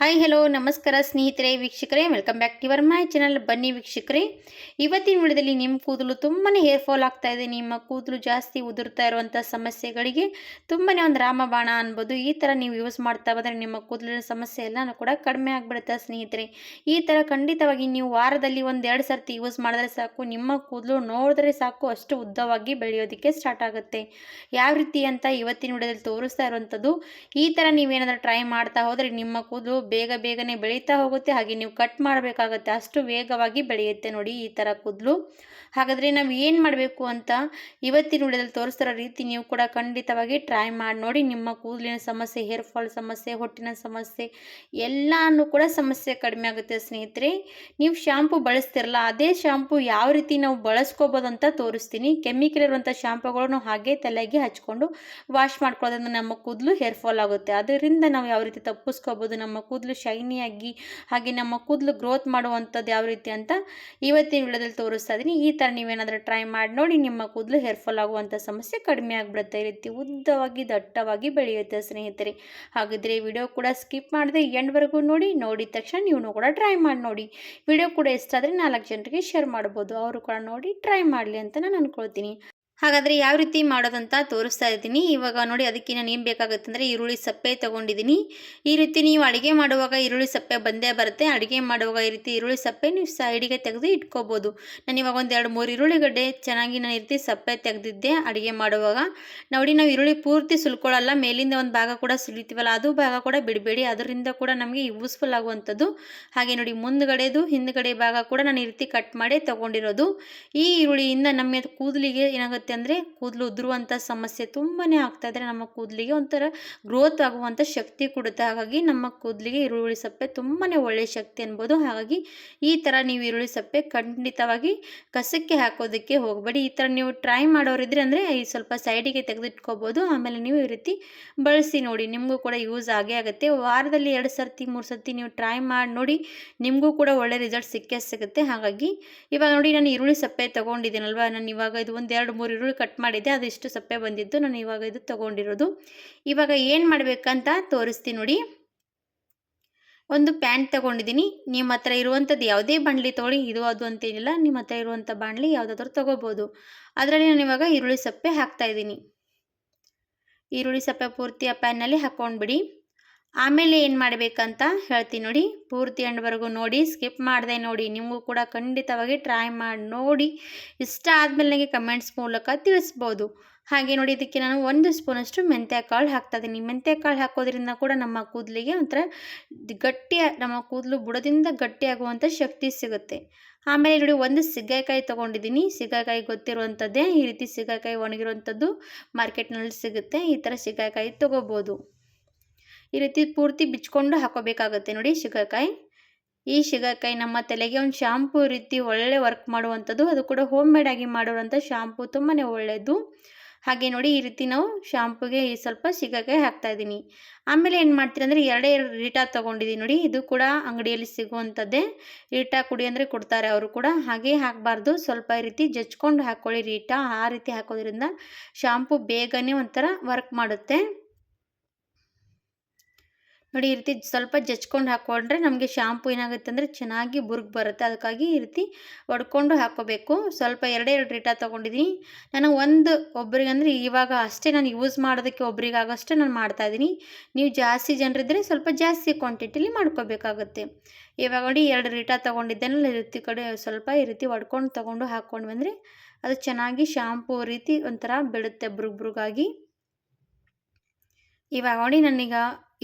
Hi hello ನಮಸ್ಕಾರ ಸ್ನೇಹಿತರೆ, ವೀಕ್ಷಕರೇ welcome back to your my channel ಬನ್ನಿ ವೀಕ್ಷಕರೇ. ಇವತ್ತಿನ ವಿಡಿಯೋದಲ್ಲಿ ನಿಮ್ಮ ಕೂದಲು ತುಂಬಾ ಹೇರ್ ಫಾಲ್ ಆಗ್ತಾ ಇದೆ. ನಿಮ್ಮ ಕೂದಲು ಜಾಸ್ತಿ ಉದುರ್ತಾ ಇರುವಂಥ ಸಮಸ್ಯೆಗಳಿಗೆ ತುಂಬಾ ಒಂದು ರಾಮಬಾಣ ಅನ್ಬೋದು. ಈ ಥರ ನೀವು ಯೂಸ್ ಮಾಡ್ತಾ ಬಂದರೆ ನಿಮ್ಮ ಕೂದಲಿನ ಸಮಸ್ಯೆ ಎಲ್ಲನೂ ಕೂಡ ಕಡಿಮೆ ಆಗಿಬಿಡುತ್ತೆ ಸ್ನೇಹಿತರೆ. ಈ ಥರ ಖಂಡಿತವಾಗಿ ನೀವು ವಾರದಲ್ಲಿ ಒಂದು ಎರಡು ಸರ್ತಿ ಯೂಸ್ ಮಾಡಿದ್ರೆ ಸಾಕು. ನಿಮ್ಮ ಕೂದಲು ನೋಡಿದ್ರೆ ಸಾಕು. ಅಷ್ಟು ಉದ್ದವಾಗಿ ಬೆಳೆಯೋದಕ್ಕೆ ಸ್ಟಾರ್ಟ್ ಆಗುತ್ತೆ. ಯಾವ ರೀತಿ ಅಂತ ಇವತ್ತಿನ ವಿಡಿಯೋದಲ್ಲಿ ತೋರಿಸ್ತಾ ಇರುವಂಥದ್ದು ಈ ಥರ ನೀವೇನಾದರೂ ಟ್ರೈ ಮಾಡ್ತಾ ಹೋದರೆ ನಿಮ್ಮ ಕೂದಲು ಬೇಗ ಬೇಗನೆ ಬೆಳೀತಾ ಹೋಗುತ್ತೆ. ಹಾಗೆ ನೀವು ಕಟ್ ಮಾಡಬೇಕಾಗತ್ತೆ. ಅಷ್ಟು ವೇಗವಾಗಿ ಬೆಳೆಯುತ್ತೆ ನೋಡಿ ಈ ಥರ ಕೂದಲು. ಹಾಗಾದರೆ ನಾವು ಏನು ಮಾಡಬೇಕು ಅಂತ ಇವತ್ತಿನ ವಿಡಿಯೋದಲ್ಲಿ ತೋರಿಸ್ತಿರೋ ರೀತಿ ನೀವು ಕೂಡ ಖಂಡಿತವಾಗಿ ಟ್ರೈ ಮಾಡಿ ನೋಡಿ. ನಿಮ್ಮ ಕೂದಲಿನ ಸಮಸ್ಯೆ ಹೇರ್ ಫಾಲ್ ಸಮಸ್ಯೆ, ಹೊಟ್ಟಿನ ಸಮಸ್ಯೆ, ಎಲ್ಲನೂ ಕೂಡ ಸಮಸ್ಯೆ ಕಡಿಮೆ ಆಗುತ್ತೆ ಸ್ನೇಹಿತರೆ. ನೀವು ಶ್ಯಾಂಪು ಬಳಸ್ತಿರಲ್ಲ, ಅದೇ ಶ್ಯಾಂಪು ಯಾವ ರೀತಿ ನಾವು ಬಳಸ್ಕೋಬೋದು ಅಂತ ತೋರಿಸ್ತೀನಿ. ಕೆಮಿಕಲ್ ಇರುವಂಥ ಶ್ಯಾಂಪುಗಳನ್ನು ಹಾಗೆ ತಲೆಗೆ ಹಚ್ಕೊಂಡು ವಾಶ್ ಮಾಡ್ಕೊಳ್ಳೋದ್ರಿಂದ ನಮ್ಮ ಕೂದಲು ಹೇರ್ ಫಾಲ್ ಆಗುತ್ತೆ. ಅದರಿಂದ ನಾವು ಯಾವ ರೀತಿ ತಪ್ಪಿಸ್ಕೋಬೋದು ನಮ್ಮ ಕೂದಲು? ಶೈನಿಯಾಗಿ ಹಾಗೆ ನಮ್ಮ ಕೂದಲು ಗ್ರೋತ್ ಮಾಡುವಂಥದ್ದು ಯಾವ ರೀತಿ ಅಂತ ಇವತ್ತಿನ ವಿಡಿಯೋದಲ್ಲಿ ತೋರಿಸ್ತಾ ಇದ್ದೀನಿ ಈ ಥರ ನೀವೇನಾದರೂ ಟ್ರೈ ಮಾಡಿ ನೋಡಿ ನಿಮ್ಮ ಕೂದಲು ಹೇರ್ ಫಾಲ್ ಆಗುವಂಥ ಸಮಸ್ಯೆ ಕಡಿಮೆ ಆಗಿಬಿಡುತ್ತೆ. ಈ ರೀತಿ ಉದ್ದವಾಗಿ ದಟ್ಟವಾಗಿ ಬೆಳೆಯುತ್ತೆ ಸ್ನೇಹಿತರೆ. ಹಾಗಿದ್ರೆ ವಿಡಿಯೋ ಕೂಡ ಸ್ಕಿಪ್ ಮಾಡದೆ ಎಂಡ್ವರೆಗೂ ನೋಡಿ, ನೋಡಿದ ತಕ್ಷಣ ನೀವು ಕೂಡ ಟ್ರೈ ಮಾಡಿ ನೋಡಿ. ವಿಡಿಯೋ ಕೂಡ ಇಷ್ಟ ಆದರೆ ನಾಲ್ಕು ಜನರಿಗೆ ಶೇರ್ ಮಾಡ್ಬೋದು. ಅವರು ಕೂಡ ನೋಡಿ ಟ್ರೈ ಮಾಡಲಿ ಅಂತ ನಾನು ಅಂದ್ಕೊಳ್ತೀನಿ ಹಾಗಾದರೆ ಯಾವ ರೀತಿ ಮಾಡೋದಂತ ತೋರಿಸ್ತಾ ಇದ್ದೀನಿ. ಇವಾಗ ನೋಡಿ ಅದಕ್ಕೆ ನಾನು ಏನು ಬೇಕಾಗುತ್ತೆ ಅಂದರೆ ಈರುಳ್ಳಿ ಸಪ್ಪೆ ತೊಗೊಂಡಿದ್ದೀನಿ. ಈ ರೀತಿ ನೀವು ಅಡುಗೆ ಮಾಡುವಾಗ ಈರುಳ್ಳಿ ಸಪ್ಪೆ ಬಂದೇ ಬರುತ್ತೆ. ಅಡುಗೆ ಮಾಡುವಾಗ ಈ ರೀತಿ ಈರುಳ್ಳಿ ಸಪ್ಪೆ ನೀವು ಸೈಡಿಗೆ ತೆಗೆದು ಇಟ್ಕೋಬೋದು. ನಾನು ಇವಾಗ ಒಂದು ಎರಡು ಮೂರು ಈರುಳ್ಳಿಗಡ್ಡೆ ಚೆನ್ನಾಗಿ ನಾನು ಈ ರೀತಿ ಸಪ್ಪೆ ತೆಗೆದಿದ್ದೆ ಅಡುಗೆ ಮಾಡುವಾಗ. ನೋಡಿ ನಾವು ಈರುಳ್ಳಿ ಪೂರ್ತಿ ಸುಲ್ಕೊಳ್ಳಲ್ಲ. ಮೇಲಿಂದ ಒಂದು ಭಾಗ ಕೂಡ ಸುಲಿತೀವಲ್ಲ, ಅದು ಭಾಗ ಕೂಡ ಬಿಡಬೇಡಿ. ಅದರಿಂದ ಕೂಡ ನಮಗೆ ಯೂಸ್ಫುಲ್ ಆಗುವಂಥದ್ದು. ಹಾಗೆ ನೋಡಿ ಮುಂದ್ಗಡೆದು ಹಿಂದ್ಗಡೆ ಭಾಗ ಕೂಡ ನಾನು ಈ ರೀತಿ ಕಟ್ ಮಾಡಿ ತೊಗೊಂಡಿರೋದು. ಈ ಈರುಳ್ಳಿಯಿಂದ ನಮಗೆ ಕೂದಲಿಗೆ ಏನಾಗುತ್ತೆ ಅಂದರೆ ಕೂದಲು ಉದುರುವಂಥ ಸಮಸ್ಯೆ ತುಂಬಾ ಆಗ್ತಾ ಇದ್ರೆ ನಮ್ಮ ಕೂದಲಿಗೆ ಒಂಥರ ಗ್ರೋತ್ ಆಗುವಂಥ ಶಕ್ತಿ ಕೊಡುತ್ತೆ. ಹಾಗಾಗಿ ನಮ್ಮ ಕೂದಲಿಗೆ ಈರುಳ್ಳಿ ಸಪ್ಪೆ ತುಂಬಾ ಒಳ್ಳೆಯ ಶಕ್ತಿ ಅನ್ಬೋದು. ಹಾಗಾಗಿ ಈ ಥರ ನೀವು ಈರುಳ್ಳಿ ಸಪ್ಪೆ ಖಂಡಿತವಾಗಿ ಕಸಕ್ಕೆ ಹಾಕೋದಕ್ಕೆ ಹೋಗಬೇಡಿ. ಈ ಥರ ನೀವು ಟ್ರೈ ಮಾಡೋರಿದ್ರೆ ಅಂದರೆ ಈ ಸ್ವಲ್ಪ ಸೈಡಿಗೆ ತೆಗೆದಿಟ್ಕೋಬೋದು. ಆಮೇಲೆ ನೀವು ಈ ರೀತಿ ಬಳಸಿ ನೋಡಿ. ನಿಮಗೂ ಕೂಡ ಯೂಸ್ ಆಗೇ ಆಗುತ್ತೆ. ವಾರದಲ್ಲಿ ಎರಡು ಸರ್ತಿ, ಮೂರು ಸರ್ತಿ ನೀವು ಟ್ರೈ ಮಾಡಿ ನೋಡಿ ನಿಮಗೂ ಕೂಡ ಒಳ್ಳೆ ರಿಸಲ್ಟ್ ಸಿಕ್ಕೇ ಸಿಗುತ್ತೆ. ಹಾಗಾಗಿ ಇವಾಗ ನೋಡಿ ನಾನು ಈರುಳ್ಳಿ ಸಪ್ಪೆ ತೊಗೊಂಡಿದ್ದೀನಲ್ವ? ನಾನು ಇವಾಗ ಇದು ಒಂದು ಎರಡು ಮೂರು ಈರುಳ್ಳಿ ಕಟ್ ಮಾಡಿದ್ದೆ ಅದಿಷ್ಟು ಸಪ್ಪೆ ಬಂದಿದ್ದು ನಾನು ಇವಾಗ ಇದು ತೊಗೊಂಡಿರೋದು. ಇವಾಗ ಏನು ಮಾಡಬೇಕಂತ ತೋರಿಸ್ತೀನಿ ನೋಡಿ. ಒಂದು ಪ್ಯಾಂಟ್ ತೊಗೊಂಡಿದ್ದೀನಿ. ನಿಮ್ಮ ಹತ್ರ ಇರುವಂಥದ್ದು ಯಾವುದೇ ಬಾಣಲಿ ತೊಗೊಳ್ಳಿ, ಇದು ಅದು ಅಂತೇನಿಲ್ಲ ನಿಮ್ಮ ಹತ್ರ ಇರುವಂಥ ಬಾಣಲಿ ಯಾವುದಾದ್ರೂ ತೊಗೋಬೋದು. ಅದರಲ್ಲಿ ನಾನು ಇವಾಗ ಈರುಳ್ಳಿ ಸಪ್ಪೆ ಹಾಕ್ತಾಯಿದ್ದೀನಿ ಈರುಳ್ಳಿ ಸಪ್ಪೆ ಪೂರ್ತಿ ಆ ಪ್ಯಾನ್ನಲ್ಲಿ ಹಾಕ್ಕೊಂಡ್ಬಿಡಿ. ಆಮೇಲೆ ಏನು ಮಾಡಬೇಕಂತ ಹೇಳ್ತೀನಿ ನೋಡಿ. ಪೂರ್ತಿ ಎಂಡ್ವರೆಗೂ ನೋಡಿ ಸ್ಕಿಪ್ ಮಾಡಿದೆ ನೋಡಿ. ನಿಮಗೂ ಕೂಡ ಖಂಡಿತವಾಗಿ ಟ್ರೈ ಮಾಡಿ ನೋಡಿ. ಇಷ್ಟ ಆದಮೇಲೆ ನನಗೆ ಕಮೆಂಟ್ಸ್ ಮೂಲಕ ತಿಳಿಸ್ಬೋದು. ಹಾಗೆ ನೋಡಿ, ಇದಕ್ಕೆ ನಾನು ಒಂದು ಸ್ಪೂನಷ್ಟು ಮೆಂತ್ಯ ಕಾಳು ಹಾಕ್ತಾಯಿದ್ದೀನಿ ಮೆಂತ್ಯ ಕಾಳು ಹಾಕೋದ್ರಿಂದ ಕೂಡ ನಮ್ಮ ಕೂದಲಿಗೆ ಒಂಥರ ಗಟ್ಟಿ ನಮ್ಮ ಕೂದಲು ಬುಡದಿಂದ ಗಟ್ಟಿಯಾಗುವಂಥ ಶಕ್ತಿ ಸಿಗುತ್ತೆ. ಆಮೇಲೆ ನೋಡಿ, ಒಂದು ಸಿಗ್ಗಾಯಿಕಾಯಿ ತೊಗೊಂಡಿದ್ದೀನಿ. ಸಿಗ್ಗಾಯಿಕಾಯಿ ಗೊತ್ತಿರುವಂಥದ್ದೇ ಈ ರೀತಿ ಸಿಗ್ಗಾಯಿಕಾಯಿ ಒಣಗಿರುವಂಥದ್ದು ಮಾರ್ಕೆಟ್ನಲ್ಲಿ ಸಿಗುತ್ತೆ. ಈ ಥರ ಸಿಗ್ಗಾಯಿಕಾಯಿ ತೊಗೋಬೋದು. ಈ ರೀತಿ ಪೂರ್ತಿ ಬಿಚ್ಕೊಂಡು ಹಾಕೋಬೇಕಾಗುತ್ತೆ ನೋಡಿ ಶುಗರ್ಕಾಯಿ. ಈ ಶುಗರ್ಕಾಯಿ ನಮ್ಮ ತಲೆಗೆ ಒಂದು ಶಾಂಪೂ ರೀತಿ ಒಳ್ಳೆ ವರ್ಕ್ ಮಾಡುವಂಥದ್ದು. ಅದು ಕೂಡ ಹೋಮ್ ಮೇಡ್ ಆಗಿ ಮಾಡಿರುವಂಥ ಶಾಂಪೂ ತುಂಬಾ ಒಳ್ಳೆಯದು ಹಾಗೆ ನೋಡಿ ಈ ರೀತಿ ನಾವು ಶಾಂಪುಗೆ ಈ ಸ್ವಲ್ಪ ಹಾಕ್ತಾ ಇದ್ದೀನಿ. ಆಮೇಲೆ ಏನು ಮಾಡ್ತೀರಿ ಅಂದರೆ ಎರಡೇ ಎರಡು ರೀಟಾ ತೊಗೊಂಡಿದ್ದೀನಿ ನೋಡಿ. ಇದು ಕೂಡ ಅಂಗಡಿಯಲ್ಲಿ ಸಿಗುವಂಥದ್ದೇ. ರೀಟಾ ಕುಡಿ ಅಂದರೆ ಕೊಡ್ತಾರೆ ಅವರು ಕೂಡ. ಹಾಗೆ ಹಾಕಬಾರ್ದು. ಸ್ವಲ್ಪ ಈ ರೀತಿ ಜಚ್ಕೊಂಡು ಹಾಕ್ಕೊಳ್ಳಿ ರೀಟಾ ಆ ರೀತಿ ಹಾಕೋದ್ರಿಂದ ಶಾಂಪು ಬೇಗನೆ ಒಂಥರ ವರ್ಕ್ ಮಾಡುತ್ತೆ. ನೋಡಿ ಈ ರೀತಿ ಸ್ವಲ್ಪ ಜಚ್ಕೊಂಡು ಹಾಕ್ಕೊಂಡ್ರೆ ನಮಗೆ ಶಾಂಪು ಏನಾಗುತ್ತೆ ಅಂದರೆ ಚೆನ್ನಾಗಿ ಬುರ್ಗ್ ಬರುತ್ತೆ. ಅದಕ್ಕಾಗಿ ಈ ರೀತಿ ಒಡ್ಕೊಂಡು ಹಾಕ್ಕೋಬೇಕು. ಸ್ವಲ್ಪ ಎರಡೇ ಎರಡು ರೀಟಾ ತೊಗೊಂಡಿದ್ದೀನಿ. ನಾನು ಒಂದು ಒಬ್ಬರಿಗೆ ಅಂದರೆ ಇವಾಗ ಅಷ್ಟೇ ನಾನು ಯೂಸ್ ಮಾಡೋದಕ್ಕೆ ಒಬ್ರಿಗಾಗಷ್ಟೇ ನಾನು ಮಾಡ್ತಾಯಿದ್ದೀನಿ ನೀವು ಜಾಸ್ತಿ ಜನರಿದ್ದರೆ ಸ್ವಲ್ಪ ಜಾಸ್ತಿ ಕ್ವಾಂಟಿಟಿಲಿ ಮಾಡ್ಕೋಬೇಕಾಗುತ್ತೆ. ಇವಾಗ ನೋಡಿ ಎರಡು ರೀಟಾ ತೊಗೊಂಡಿದ್ದೇನಲ್ಲ ಈ ರೀತಿ ಕಡೆ ಸ್ವಲ್ಪ ಈ ರೀತಿ ಒಡ್ಕೊಂಡು ತೊಗೊಂಡು ಹಾಕ್ಕೊಂಡು ಬಂದರೆ ಅದು ಚೆನ್ನಾಗಿ ಶಾಂಪು ರೀತಿ ಒಂಥರ ಬಿಡುತ್ತೆ ಬುರುಗ್ ಬುರುಗಾಗಿ. ಇವಾಗ ನೋಡಿ ನಾನೀಗ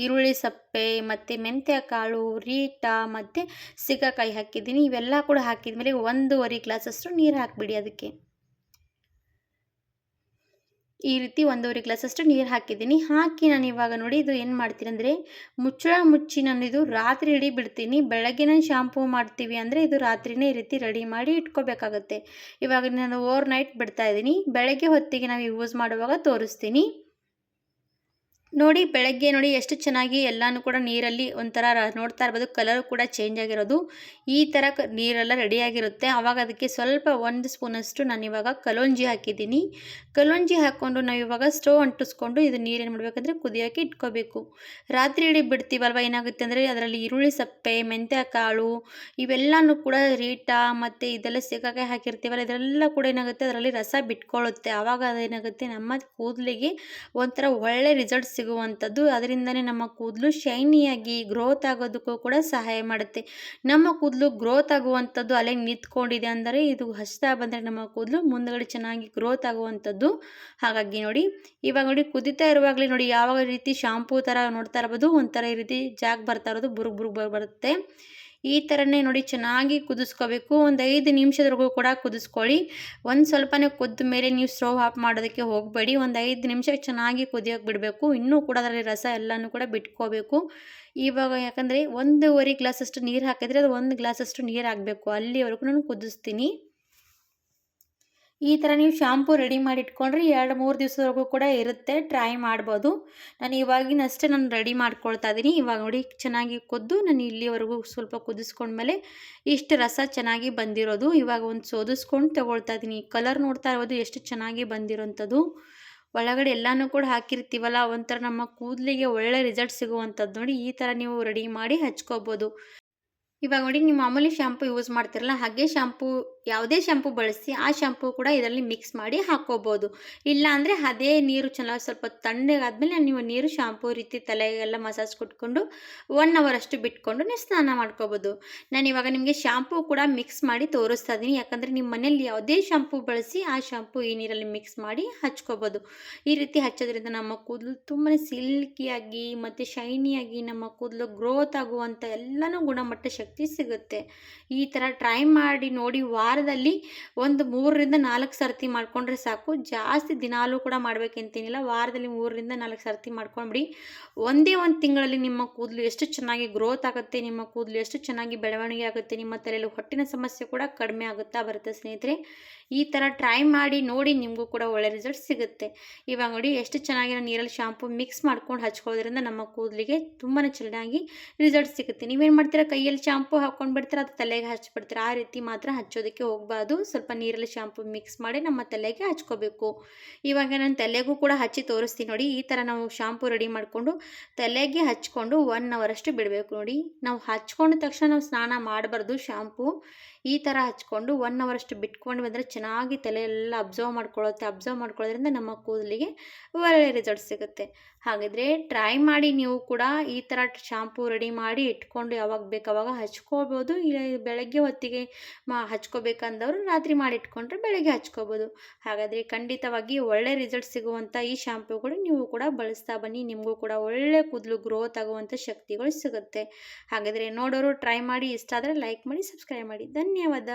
ಈರುಳ್ಳಿ ಸಪ್ಪೆ, ಮತ್ತು ಮೆಂತ್ಯ ಕಾಳು ರೀಟ ಮತ್ತು ಸಿಗಕಾಯಿ ಹಾಕಿದ್ದೀನಿ. ಇವೆಲ್ಲ ಕೂಡ ಹಾಕಿದ ಮೇಲೆ ಒಂದೂವರೆ ಗ್ಲಾಸಷ್ಟು ನೀರು ಹಾಕಿಬಿಡಿ ಅದಕ್ಕೆ. ಈ ರೀತಿ ಒಂದೂವರೆ ಗ್ಲಾಸಷ್ಟು ನೀರು ಹಾಕಿದ್ದೀನಿ. ಹಾಕಿ ನಾನು ಇವಾಗ ನೋಡಿ ಇದು ಏನು ಮಾಡ್ತೀನಿ ಅಂದರೆ, ಮುಚ್ಚಳ ಮುಚ್ಚಿ ನಾನು ಇದು ರಾತ್ರಿ ಇಡೀ ಬಿಡ್ತೀನಿ. ಬೆಳಗ್ಗೆನೇ ಶಾಂಪೂ ಮಾಡ್ತೀವಿ ಅಂದರೆ ಇದು ರಾತ್ರಿನೇ ಈ ರೀತಿ ರೆಡಿ ಮಾಡಿ ಇಟ್ಕೋಬೇಕಾಗುತ್ತೆ. ಇವಾಗ ನಾನು ಓವರ್ ನೈಟ್ ಬಿಡ್ತಾ ಇದ್ದೀನಿ. ಬೆಳಗ್ಗೆ ಹೊತ್ತಿಗೆ ನಾವು ಯೂಸ್ ಮಾಡುವಾಗ ತೋರಿಸ್ತೀನಿ. ನೋಡಿ, ಬೆಳಗ್ಗೆ ನೋಡಿ ಎಷ್ಟು ಚೆನ್ನಾಗಿ ಎಲ್ಲಾನು ಕೂಡ ನೀರಲ್ಲಿ ಒಂಥರ ನೋಡ್ತಾ ಇರ್ಬೋದು. ಕಲರ್ ಕೂಡ ಚೇಂಜ್ ಆಗಿರೋದು. ಈ ಥರ ನೀರೆಲ್ಲ ರೆಡಿಯಾಗಿರುತ್ತೆ ಆವಾಗ ಅದಕ್ಕೆ ಸ್ವಲ್ಪ ಒಂದು ಸ್ಪೂನಷ್ಟು ನಾನು ಇವಾಗ ಕಲೋಂಜಿ ಹಾಕಿದ್ದೀನಿ. ಕಲೋಂಜಿ ಹಾಕ್ಕೊಂಡು ನಾವು ಇವಾಗ ಸ್ಟವ್ ಅಂಟಿಸ್ಕೊಂಡು ಇದು ನೀರೇನು ಮಾಡಬೇಕಂದ್ರೆ ಕುದಿಯೋಕೆ ಇಟ್ಕೋಬೇಕು. ರಾತ್ರಿ ಇಡೀ ಬಿಡ್ತೀವಲ್ವ? ಏನಾಗುತ್ತೆ ಅಂದರೆ ಅದರಲ್ಲಿ ಈರುಳ್ಳಿ, ಸಪ್ಪೆ ಮೆಂತ್ಯ ಕಾಳು ಇವೆಲ್ಲನೂ ಕೂಡ ರೀಟ ಮತ್ತು ಇದೆಲ್ಲ ಸಿಕ್ಕಾಕಾಯಿ ಹಾಕಿರ್ತೀವಲ್ಲ ಇದೆಲ್ಲ ಕೂಡ ಏನಾಗುತ್ತೆ? ಅದರಲ್ಲಿ ರಸ ಬಿಟ್ಕೊಳ್ಳುತ್ತೆ ಆವಾಗ ಅದೇನಾಗುತ್ತೆ? ನಮ್ಮ ಕೂದಲಿಗೆ ಒಂಥರ ಒಳ್ಳೆ ರಿಸಲ್ಟ್ ಸಿಗುವಂಥದ್ದು. ಅದರಿಂದನೇ ನಮ್ಮ ಕೂದಲು ಶೈನಿಯಾಗಿ ಗ್ರೋತ್ ಆಗೋದಕ್ಕೂ ಕೂಡ ಸಹಾಯ ಮಾಡುತ್ತೆ. ನಮ್ಮ ಕೂದಲು ಗ್ರೋತ್ ಆಗುವಂಥದ್ದು ಅಲ್ಲೇ ನಿಂತ್ಕೊಂಡಿದೆ ಅಂದರೆ ಇದು ಹಚ್ತಾ ಬಂದರೆ ನಮ್ಮ ಕೂದಲು ಮುಂದಗಡೆ ಚೆನ್ನಾಗಿ ಗ್ರೋತ್ ಆಗುವಂಥದ್ದು. ಹಾಗಾಗಿ ನೋಡಿ, ಇವಾಗ ನೋಡಿ ಕುದಿತಾ ಇರುವಾಗಲೇ ನೋಡಿ ಯಾವ ರೀತಿ ಶಾಂಪೂ ಥರ ನೋಡ್ತಾ ಇರ್ಬೋದು, ಒಂಥರ ಈ ರೀತಿ ಜಾಗ್ ಬರ್ತಾ ಇರೋದು ಬುರುಗ್ ಬುರುಗ್ ಬರ್- ಬರುತ್ತೆ. ಈ ಥರನೇ ನೋಡಿ ಚೆನ್ನಾಗಿ ಕುದಿಸ್ಕೋಬೇಕು. ಒಂದು ಐದು ನಿಮಿಷದವರೆಗೂ ಕೂಡ ಕುದಿಸ್ಕೊಳ್ಳಿ. ಒಂದು ಸ್ವಲ್ಪನೇ ಕುದ್ದ ಮೇಲೆ ನೀವು ಸ್ಟವ್ ಆಫ್ ಮಾಡೋದಕ್ಕೆ ಹೋಗಬೇಡಿ. ಒಂದು ಐದು ನಿಮಿಷ ಚೆನ್ನಾಗಿ ಕುದಿಯೋಕೆ ಬಿಡಬೇಕು. ಇನ್ನೂ ಕೂಡ ಅದರಲ್ಲಿ ರಸ ಎಲ್ಲನೂ ಕೂಡ ಬಿಟ್ಕೋಬೇಕು. ಇವಾಗ ಯಾಕಂದರೆ ಒಂದೂವರೆ ಗ್ಲಾಸಷ್ಟು ನೀರು ಹಾಕಿದರೆ ಅದು ಒಂದು ಗ್ಲಾಸಷ್ಟು ನೀರು ಹಾಕಬೇಕು. ಅಲ್ಲಿವರೆಗೂ ನಾನು ಕುದಿಸ್ತೀನಿ. ಈ ಥರ ನೀವು ಶಾಂಪೂ ರೆಡಿ ಮಾಡಿ ಇಟ್ಕೊಂಡ್ರೆ ಎರಡು, ಮೂರು ದಿವಸವರೆಗೂ ಕೂಡ ಇರುತ್ತೆ. ಟ್ರೈ ಮಾಡ್ಬೋದು. ನಾನು ಇವಾಗಿನಷ್ಟೇ ನಾನು ರೆಡಿ ಮಾಡ್ಕೊಳ್ತಾ ಇದ್ದೀನಿ. ಇವಾಗ ನೋಡಿ ಚೆನ್ನಾಗಿ ಕುದ್ದು ನಾನು ಇಲ್ಲಿವರೆಗೂ ಸ್ವಲ್ಪ ಕುದಿಸ್ಕೊಂಡ್ಮೇಲೆ ಇಷ್ಟು ರಸ ಚೆನ್ನಾಗಿ ಬಂದಿರೋದು. ಇವಾಗ ಒಂದು ಸೋದಿಸ್ಕೊಂಡು ತಗೊಳ್ತಾ ಇದ್ದೀನಿ. ಕಲರ್ ನೋಡ್ತಾ ಇರ್ಬೋದು ಎಷ್ಟು ಚೆನ್ನಾಗಿ ಬಂದಿರೋಂಥದ್ದು. ಒಳಗಡೆ ಎಲ್ಲನೂ ಕೂಡ ಹಾಕಿರ್ತೀವಲ್ಲ, ಒಂಥರ ನಮ್ಮ ಕೂದಲಿಗೆ ಒಳ್ಳೆ ರಿಸಲ್ಟ್ ಸಿಗುವಂಥದ್ದು ನೋಡಿ ಈ ಥರ ನೀವು ರೆಡಿ ಮಾಡಿ ಹಚ್ಕೋಬೋದು. ಇವಾಗ ನೋಡಿ, ನೀವು ಮಾಮೂಲಿ ಶಾಂಪು ಯೂಸ್ ಮಾಡ್ತಿರಲ್ಲ, ಹಾಗೆ ಶಾಂಪು ಯಾವುದೇ ಶ್ಯಾಂಪು ಬಳಸಿ ಆ ಶಾಂಪು ಕೂಡ ಇದರಲ್ಲಿ ಮಿಕ್ಸ್ ಮಾಡಿ ಹಾಕ್ಕೋಬೋದು. ಇಲ್ಲ ಅಂದರೆ ಅದೇ ನೀರು ಚೆನ್ನಾಗಿ ಸ್ವಲ್ಪ ತಣ್ಣಗಾದ್ಮೇಲೆ ನೀವು ನೀರು ಶ್ಯಾಂಪು ರೀತಿ ತಲೆಗೆಲ್ಲ ಮಸಾಜ್ ಕೊಟ್ಕೊಂಡು ಒನ್ ಅವರ್ ಅಷ್ಟು ಬಿಟ್ಕೊಂಡು ನೀವು ಸ್ನಾನ ಮಾಡ್ಕೋಬೋದು. ನಾನು ಇವಾಗ ನಿಮಗೆ ಶಾಂಪು ಕೂಡ ಮಿಕ್ಸ್ ಮಾಡಿ ತೋರಿಸ್ತಾ ಇದ್ದೀನಿ ಯಾಕಂದರೆ ನಿಮ್ಮ ಮನೇಲಿ ಯಾವುದೇ ಶಾಂಪು ಬಳಸಿ ಆ ಶ್ಯಾಂಪು ಈ ನೀರಲ್ಲಿ ಮಿಕ್ಸ್ ಮಾಡಿ ಹಚ್ಕೋಬೋದು. ಈ ರೀತಿ ಹಚ್ಚೋದ್ರಿಂದ ನಮ್ಮ ಕೂದಲು ತುಂಬಾ ಸಿಲ್ಕಿಯಾಗಿ ಮತ್ತು ಶೈನಿಯಾಗಿ ನಮ್ಮ ಕೂದಲು ಗ್ರೋತ್ ಆಗುವಂಥ ಎಲ್ಲನೂ ಗುಣಮಟ್ಟ ಶಕ್ತಿ ಸಿಗುತ್ತೆ. ಈ ಥರ ಟ್ರೈ ಮಾಡಿ ನೋಡಿ ವಾರದಲ್ಲಿ ಒಂದು ಮೂರರಿಂದ ನಾಲ್ಕು ಸರ್ತಿ ಮಾಡ್ಕೊಂಡ್ರೆ ಸಾಕು. ಜಾಸ್ತಿ ದಿನಾಲೂ ಕೂಡ ಮಾಡ್ಬೇಕಂತೇನಿಲ್ಲ ವಾರದಲ್ಲಿ ಮೂರರಿಂದ ನಾಲ್ಕು ಸರ್ತಿ ಮಾಡ್ಕೊಂಡ್ಬಿಡಿ ಒಂದೇ ಒಂದು ತಿಂಗಳಲ್ಲಿ ನಿಮ್ಮ ಕೂದಲು ಎಷ್ಟು ಚೆನ್ನಾಗಿ ಗ್ರೋತ್ ಆಗುತ್ತೆ, ನಿಮ್ಮ ಕೂದಲು ಎಷ್ಟು ಚೆನ್ನಾಗಿ ಬೆಳವಣಿಗೆ ಆಗುತ್ತೆ, ನಿಮ್ಮ ತಲೆಯಲ್ಲಿ ಹೊಟ್ಟಿನ ಸಮಸ್ಯೆ ಕೂಡ ಕಡಿಮೆ ಆಗುತ್ತಾ ಬರುತ್ತೆ ಸ್ನೇಹಿತರೆ. ಈ ಥರ ಟ್ರೈ ಮಾಡಿ ನೋಡಿ ನಿಮಗೂ ಕೂಡ ಒಳ್ಳೆ ರಿಸಲ್ಟ್ ಸಿಗುತ್ತೆ. ಇವಾಗ ನೋಡಿ ಎಷ್ಟು ಚೆನ್ನಾಗಿ ನಾವು ನೀರಲ್ಲಿ ಶಾಂಪು ಮಿಕ್ಸ್ ಮಾಡ್ಕೊಂಡು ಹಚ್ಕೊಳ್ಳೋದ್ರಿಂದ ನಮ್ಮ ಕೂದಲಿಗೆ ತುಂಬಾ ಚೆನ್ನಾಗಿ ರಿಸಲ್ಟ್ ಸಿಗುತ್ತೆ. ನೀವೇನು ಮಾಡ್ತೀರಾ? ಕೈಯಲ್ಲಿ ಶಾಂಪು ಹಾಕ್ಕೊಂಡು ಬಿಡ್ತೀರಾ ಅದು ತಲೆಗೆ ಹಚ್ಚಿಬಿಡ್ತೀರಾ ಆ ರೀತಿ ಮಾತ್ರ ಹಚ್ಚೋದಕ್ಕೆ ಹೋಗಬಾರ್ದು. ಸ್ವಲ್ಪ ನೀರಲ್ಲಿ ಶಾಂಪು ಮಿಕ್ಸ್ ಮಾಡಿ ನಮ್ಮ ತಲೆಗೆ ಹಚ್ಕೋಬೇಕು. ಇವಾಗ ನಾನು ತಲೆಗೂ ಕೂಡ ಹಚ್ಚಿ ತೋರಿಸ್ತೀನಿ ನೋಡಿ, ಈ ಥರ ನಾವು ಶಾಂಪು ರೆಡಿ ಮಾಡಿಕೊಂಡು ತಲೆಗೆ ಹಚ್ಕೊಂಡು ಒನ್ ಅವರಷ್ಟು ಬಿಡಬೇಕು ನೋಡಿ. ನಾವು ಹಚ್ಕೊಂಡ ತಕ್ಷಣ ನಾವು ಸ್ನಾನ ಮಾಡಬಾರ್ದು ಶಾಂಪು ಈ ಥರ ಹಚ್ಕೊಂಡು ಒನ್ ಅವರಷ್ಟು ಬಿಟ್ಕೊಂಡು ಬಂದರೆ ಚೆನ್ನಾಗಿ ತಲೆಯೆಲ್ಲ ಅಬ್ಸರ್ವ್ ಮಾಡ್ಕೊಳ್ಳುತ್ತೆ. ಅಬ್ಸರ್ವ್ ಮಾಡ್ಕೊಳ್ಳೋದ್ರಿಂದ ನಮ್ಮ ಕೂದಲಿಗೆ ಒಳ್ಳೆಯ ರಿಸಲ್ಟ್ ಸಿಗುತ್ತೆ. ಹಾಗಿದ್ರೆ ಟ್ರೈ ಮಾಡಿ ನೀವು ಕೂಡ ಈ ಥರ ಶಾಂಪು ರೆಡಿ ಮಾಡಿ ಇಟ್ಕೊಂಡು ಯಾವಾಗ ಬೇಕು ಅವಾಗ ಹಚ್ಕೋಬೋದು. ಇಲ್ಲ ಬೆಳಗ್ಗೆ ಹೊತ್ತಿಗೆ ಮಾ ಹಚ್ಕೋಬೇಕಂದವರು ರಾತ್ರಿ ಮಾಡಿ ಇಟ್ಕೊಂಡ್ರೆ ಬೆಳಗ್ಗೆ ಹಚ್ಕೋಬೋದು. ಹಾಗಾದರೆ ಖಂಡಿತವಾಗಿ ಒಳ್ಳೆ ರಿಸಲ್ಟ್ ಸಿಗುವಂಥ ಈ ಶಾಂಪುಗಳು ನೀವು ಕೂಡ ಬಳಸ್ತಾ ಬನ್ನಿ. ನಿಮಗೂ ಕೂಡ ಒಳ್ಳೆ ಕೂದಲು ಗ್ರೋತ್ ಆಗುವಂಥ ಶಕ್ತಿಗಳು ಸಿಗುತ್ತೆ. ಹಾಗಾದರೆ ನೋಡೋರು ಟ್ರೈ ಮಾಡಿ ಇಷ್ಟ ಆದರೆ ಲೈಕ್ ಮಾಡಿ ಸಬ್ಸ್ಕ್ರೈಬ್ ಮಾಡಿ. ಧನ್ಯವಾದ. ధన్యవాద.